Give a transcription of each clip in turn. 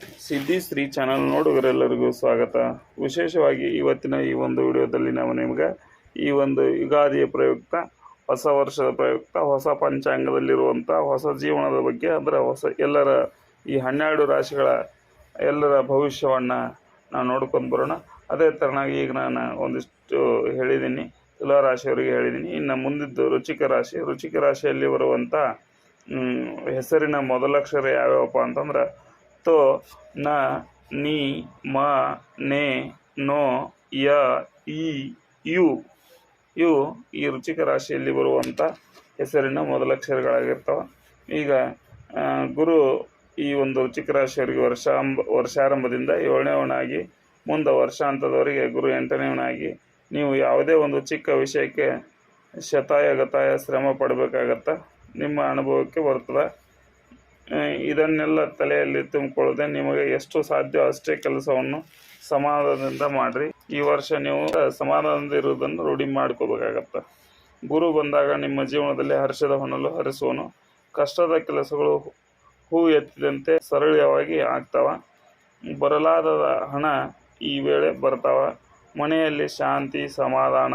ಸಿದ್ಧಿ ಶ್ರೀ ಚಾನಲ್ ನೋಡುಗರೆಲ್ಲರಿಗೂ ಸ್ವಾಗತ. ವಿಶೇಷವಾಗಿ ಇವತ್ತಿನ ಈ ಒಂದು ವಿಡಿಯೋದಲ್ಲಿ ನಾವು ನಿಮಗೆ ಈ ಒಂದು ಯುಗಾದಿಯ ಪ್ರಯುಕ್ತ, ಹೊಸ ವರ್ಷದ ಪ್ರಯುಕ್ತ, ಹೊಸ ಪಂಚಾಂಗದಲ್ಲಿರುವಂಥ, ಹೊಸ ಜೀವನದ ಬಗ್ಗೆ ಅದರ ಹೊಸ ಎಲ್ಲರ ಈ ಹನ್ನೆರಡು ರಾಶಿಗಳ ಎಲ್ಲರ ಭವಿಷ್ಯವನ್ನು ನಾವು ನೋಡ್ಕೊಂಡು ಬರೋಣ. ಅದೇ ಥರನಾಗಿ ಈಗ ನಾನು ಒಂದಿಷ್ಟು ಹೇಳಿದ್ದೀನಿ ತುಲಾ ರಾಶಿಯವರಿಗೆ ಹೇಳಿದ್ದೀನಿ ಇನ್ನು ಮುಂದಿದ್ದು ರುಚಿಕ ರಾಶಿ. ರುಚಿಕ ರಾಶಿಯಲ್ಲಿ ಬರುವಂಥ ಹೆಸರಿನ ಮೊದಲಕ್ಷರ ಯಾವ್ಯಾವಪ್ಪ ಅಂತಂದ್ರೆ ತೋ ನ, ನಿ, ಮ, ನೆ, ನೋ, ಯ, ಇ, ಯು. ಇವು ಈ ರುಚಿಕ ರಾಶಿಯಲ್ಲಿ ಬರುವಂಥ ಹೆಸರಿನ ಮೊದಲಕ್ಷರಗಳಾಗಿರ್ತವೆ ಈಗ ಗುರು ಈ ಒಂದು ರುಚಿಕ ರಾಶಿಯವರಿಗೆ ವರ್ಷಾಂಬ ವರ್ಷಾರಂಭದಿಂದ ಏಳನೇವನಾಗಿ ಮುಂದೆ ವರ್ಷಾಂತದವರೆಗೆ ಗುರು ಎಂಟನೇವನಾಗಿ ನೀವು ಯಾವುದೇ ಒಂದು ಚಿಕ್ಕ ವಿಷಯಕ್ಕೆ ಶತಾಯ ಗತಾಯ ಶ್ರಮ ಪಡಬೇಕಾಗತ್ತ, ನಿಮ್ಮ ಅನುಭವಕ್ಕೆ ಬರ್ತದೆ ಇದನ್ನೆಲ್ಲ ತಲೆಯಲ್ಲಿ ತುಂಬಿಕೊಳ್ಳದೆ ನಿಮಗೆ ಎಷ್ಟು ಸಾಧ್ಯ ಅಷ್ಟೇ ಕೆಲಸವನ್ನು ಸಮಾಧಾನದಿಂದ ಮಾಡಿರಿ. ಈ ವರ್ಷ ನೀವು ಸಮಾಧಾನದಿಂದ ಇರುವುದನ್ನು ರೂಢಿ ಮಾಡ್ಕೋಬೇಕಾಗತ್ತೆ. ಗುರು ಬಂದಾಗ ನಿಮ್ಮ ಜೀವನದಲ್ಲಿ ಹರ್ಷದ ಹೊನಲು ಹರಿಸುವನು. ಕಷ್ಟದ ಕೆಲಸಗಳು ಹೂ ಎತ್ತಿದಂತೆ ಸರಳವಾಗಿ ಆಗ್ತಾವ. ಬರಲಾದ ಹಣ ಈ ವೇಳೆ ಬರ್ತಾವ. ಮನೆಯಲ್ಲಿ ಶಾಂತಿ, ಸಮಾಧಾನ.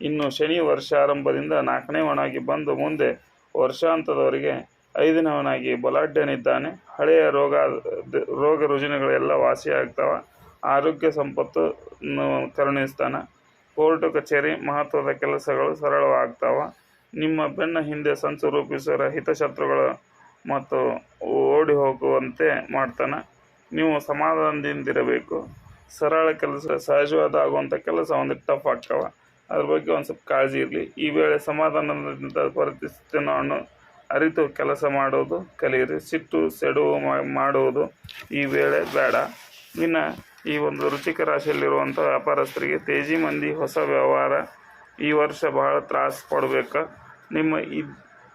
ಇನ್ನು ಶನಿ ವರ್ಷಾರಂಭದಿಂದ ಒಣಗಿ ಬಂದು ಮುಂದೆ ವರ್ಷಾಂತದವರೆಗೆ ಐದನೇವನಾಗಿ ಬಲಾಢ್ಯನಿದ್ದಾನೆ. ಹಳೆಯ ರೋಗ ರೋಗ ರುಜಿನಗಳೆಲ್ಲ ವಾಸಿಯಾಗ್ತಾವ ಆರೋಗ್ಯ ಸಂಪತ್ತು ಕರುಣಿಸ್ತಾನೆ. ಕೋರ್ಟು, ಕಚೇರಿ, ಮಹತ್ವದ ಕೆಲಸಗಳು ಸರಳವಾಗ್ತಾವ. ನಿಮ್ಮ ಬೆನ್ನ ಹಿಂದೆ ಸಂಚು ರೂಪಿಸುವ ಹಿತಶತ್ರುಗಳು ಮತ್ತು ಓಡಿ ಹೋಗುವಂತೆ ಮಾಡ್ತಾನೆ. ನೀವು ಸಮಾಧಾನದಿಂದಿರಬೇಕು. ಸರಳ ಕೆಲಸ ಸಹಜವಾದ ಆಗುವಂಥ ಕೆಲಸ ಒಂದು ಟಫ್ ಆಗ್ತಾವ. ಅದ್ರ ಬಗ್ಗೆ ಒಂದು ಸ್ವಲ್ಪ ಕಾಳಜಿ ಇರಲಿ. ಈ ವೇಳೆ ಸಮಾಧಾನದಿಂದ ಪರಿಸ್ಥಿತಿಯನ್ನು ಅರಿತು ಕೆಲಸ ಮಾಡೋದು, ಕಲಿಯಿರಿ. ಸಿಟ್ಟು ಸೆಡುವು ಮಾ- ಮಾಡುವುದು ಈ ವೇಳೆ ಬೇಡ. ಇನ್ನು ಈ ಒಂದು ರುಚಿಕ ರಾಶಿಯಲ್ಲಿರುವಂಥ ವ್ಯಾಪಾರಸ್ಥರಿಗೆ ತೇಜಿ ಮಂದಿ ಹೊಸ ವ್ಯವಹಾರ ಈ ವರ್ಷ ಬಹಳ ತ್ರಾಸ ಪಡಬೇಕು. ನಿಮ್ಮ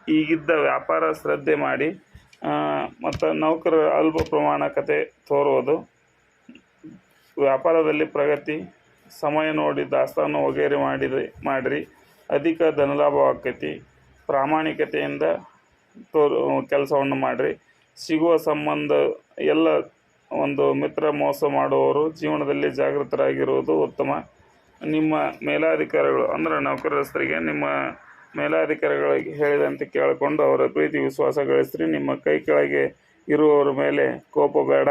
ಈಗಿದ್ದ ವ್ಯಾಪಾರ ಶ್ರದ್ಧೆ ಮಾಡಿ ಮತ್ತು ನೌಕರರ ಅಲ್ಪ ಪ್ರಮಾಣಕತೆ ತೋರುವುದು. ವ್ಯಾಪಾರದಲ್ಲಿ ಪ್ರಗತಿ, ಸಮಯ ನೋಡಿ ದಾಸ್ತಾನು ವಗೇರೆ ಮಾಡಿದ ಮಾಡಿರಿ. ಅಧಿಕ ಧನಲಾಭ ಪ್ರಾಮಾಣಿಕತೆಯಿಂದ ತೋರು ಕೆಲಸವನ್ನು ಮಾಡಿರಿ. ಸಿಗುವ ಸಂಬಂಧ ಎಲ್ಲ ಒಂದು ಮಿತ್ರ ಮೋಸ ಮಾಡುವವರು ಜೀವನದಲ್ಲಿ ಜಾಗೃತರಾಗಿರುವುದು ಉತ್ತಮ. ನಿಮ್ಮ ಮೇಲಾಧಿಕಾರಿಗಳು, ಅಂದರೆ ನೌಕರಸ್ಥರಿಗೆ ನಿಮ್ಮ ಮೇಲಾಧಿಕಾರಿಗಳಿಗೆ ಹೇಳಿದಂತೆ ಕೇಳಿಕೊಂಡು ಅವರ ಪ್ರೀತಿ, ವಿಶ್ವಾಸ ಗಳಿಸ್ರಿ. ನಿಮ್ಮ ಕೈ ಕೆಳಗೆ ಇರುವವರ ಮೇಲೆ ಕೋಪ ಬೇಡ.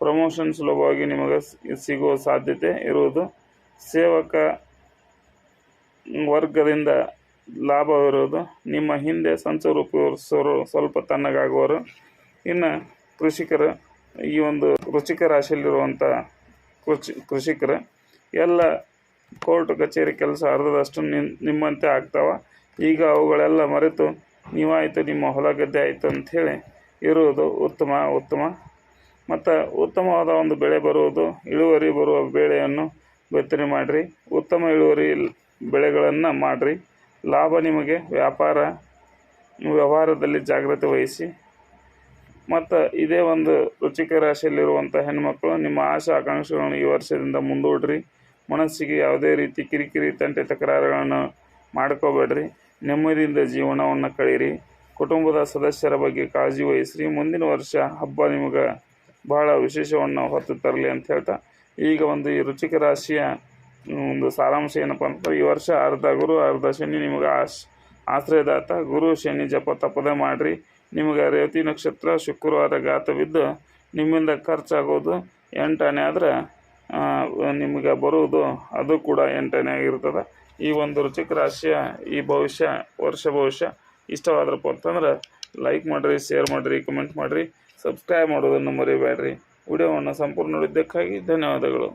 ಪ್ರಮೋಷನ್ ಸುಲಭವಾಗಿ ನಿಮಗೆ ಸಿಗುವ ಸಾಧ್ಯತೆ ಇರುವುದು. ಸೇವಕ ವರ್ಗದಿಂದ ಲಾಭವಿರುವುದು ನಿಮ್ಮ ಹಿಂದೆ ಸಂಚು ರೂಪಿಸೋರು ಸ್ವಲ್ಪ ತಣ್ಣಗಾಗುವರು. ಇನ್ನು ಕೃಷಿಕರು, ಈ ಒಂದು ರುಚಿಕ ರಾಶಿಯಲ್ಲಿರುವಂಥ ಕೃಷಿ, ಕೃಷಿಕರು, ಎಲ್ಲ ಕೋರ್ಟ್ ಕಚೇರಿ ಕೆಲಸ ಅರ್ಧದಷ್ಟು ನಿಮ್ಮಂತೆ ಆಗ್ತಾವ. ಈಗ ಅವುಗಳೆಲ್ಲ ಮರೆತು ನೀವಾಯಿತು, ನಿಮ್ಮ ಹೊಲ ಗದ್ದೆ ಆಯಿತು ಅಂಥೇಳಿ ಇರುವುದು ಉತ್ತಮ ಉತ್ತಮ. ಮತ್ತು ಉತ್ತಮವಾದ ಒಂದು ಬೆಳೆ ಬರುವುದು, ಇಳುವರಿ ಬರುವ ಬೆಳೆಯನ್ನು ಬಿತ್ತನೆ ಮಾಡಿರಿ. ಉತ್ತಮ ಇಳುವರಿ ಬೆಳೆಗಳನ್ನು ಮಾಡಿರಿ. ಲಾಭ ನಿಮಗೆ, ವ್ಯಾಪಾರ ವ್ಯವಹಾರದಲ್ಲಿ ಜಾಗ್ರತೆ ವಹಿಸಿ. ಮತ್ತು ಇದೇ ಒಂದು ರುಚಿಕ ರಾಶಿಯಲ್ಲಿರುವಂಥ ಹೆಣ್ಮಕ್ಳು, ನಿಮ್ಮ ಆಶಾ ಆಕಾಂಕ್ಷೆಗಳನ್ನು ಈ ವರ್ಷದಿಂದ ಮುಂದೂಡ್ರಿ. ಮನಸ್ಸಿಗೆ ಯಾವುದೇ ರೀತಿ ಕಿರಿಕಿರಿ, ತಂಟೆ ತಕರಾರುಗಳನ್ನು ಮಾಡ್ಕೋಬೇಡ್ರಿ. ನೆಮ್ಮದಿಯಿಂದ ಜೀವನವನ್ನು ಕಳೀರಿ. ಕುಟುಂಬದ ಸದಸ್ಯರ ಬಗ್ಗೆ ಕಾಳಜಿ ವಹಿಸ್ರಿ. ಮುಂದಿನ ವರ್ಷ ಹಬ್ಬ ನಿಮಗೆ ಬಹಳ ವಿಶೇಷವನ್ನು ಹೊತ್ತು ತರಲಿ ಅಂತ ಹೇಳ್ತಾ, ಈಗ ಒಂದು ಈ ರುಚಿಕ ರಾಶಿಯ ಒಂದು ಸಾರಾಂಶ ಏನಪ್ಪ ಅಂತಂದ್ರೆ, ಈ ವರ್ಷ ಅರ್ಧ ಗುರು, ಅರ್ಧ ಶನಿ, ನಿಮಗೆ ಆಶ್, ಆಶ್ರಯದಾತ ಗುರು, ಶನಿ ಜಪ ತಪ್ಪದೆ ಮಾಡಿರಿ. ನಿಮಗೆ ರೇವತಿ ನಕ್ಷತ್ರ ಶುಕ್ರವಾರ ಗಾತ ಬಿದ್ದು ನಿಮ್ಮಿಂದ ಖರ್ಚಾಗೋದು ಎಂಟನೇ ಆದ್ರೆ ನಿಮಗೆ ಬರುವುದು ಅದು ಕೂಡ ಎಂಟನೇ ಆಗಿರ್ತದೆ. ಈ ಒಂದು ರುಚಿಕ ರಾಶಿಯ ಈ ಭವಿಷ್ಯ, ವರ್ಷ ಭವಿಷ್ಯ ಇಷ್ಟವಾದ್ರಪ್ಪ ಅಂತಂದ್ರೆ ಲೈಕ್ ಮಾಡಿರಿ ಶೇರ್ ಮಾಡಿರಿ ಕಮೆಂಟ್ ಮಾಡಿರಿ ಸಬ್ಸ್ಕ್ರೈಬ್ ಮಾಡೋದನ್ನು ಮರಿಬೇಡ್ರಿ. ವಿಡಿಯೋವನ್ನು ಸಂಪೂರ್ಣ ನೋಡಿದ್ದಕ್ಕಾಗಿ ಧನ್ಯವಾದಗಳು.